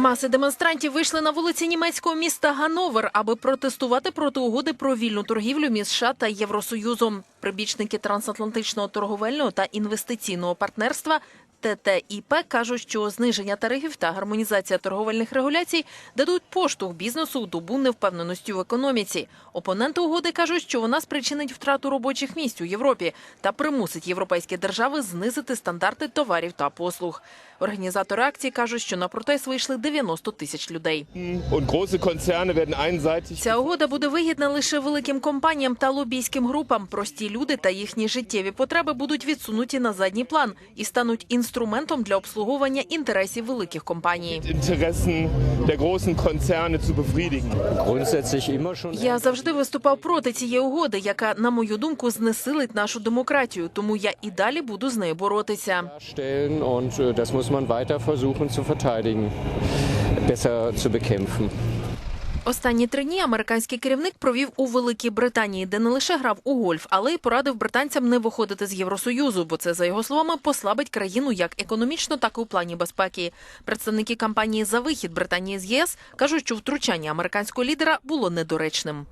Маси демонстрантів вийшли на вулиці німецького міста Гановер, аби протестувати проти угоди про вільну торгівлю між США та Євросоюзом. Прибічники трансатлантичного торговельного та інвестиційного партнерства ТТІП кажуть, що зниження тарифів та гармонізація торговельних регуляцій дадуть поштовх бізнесу у добу невпевненості в економіці. Опоненти угоди кажуть, що вона спричинить втрату робочих місць у Європі та примусить європейські держави знизити стандарти товарів та послуг. Організатори акції кажуть, що на протест вийшли 90 тисяч людей. Ця угода буде вигідна лише великим компаніям та лобійським групам. Прості люди та їхні життєві потреби будуть відсунуті на задній план і стануть інструментом для обслуговування інтересів великих компаній. Я завжди виступав проти цієї угоди, яка, на мою думку, знесилить нашу демократію. Тому я і далі буду з нею боротися. äh, besser zu bekämpfen. Останні три дні американський керівник провів у Великій Британії, де не лише грав у гольф, але й порадив британцям не виходити з Євросоюзу, бо це, за його словами, послабить країну як економічно, так і у плані безпеки. Представники кампанії за вихід Британії з ЄС кажуть, що втручання американського лідера було недоречним.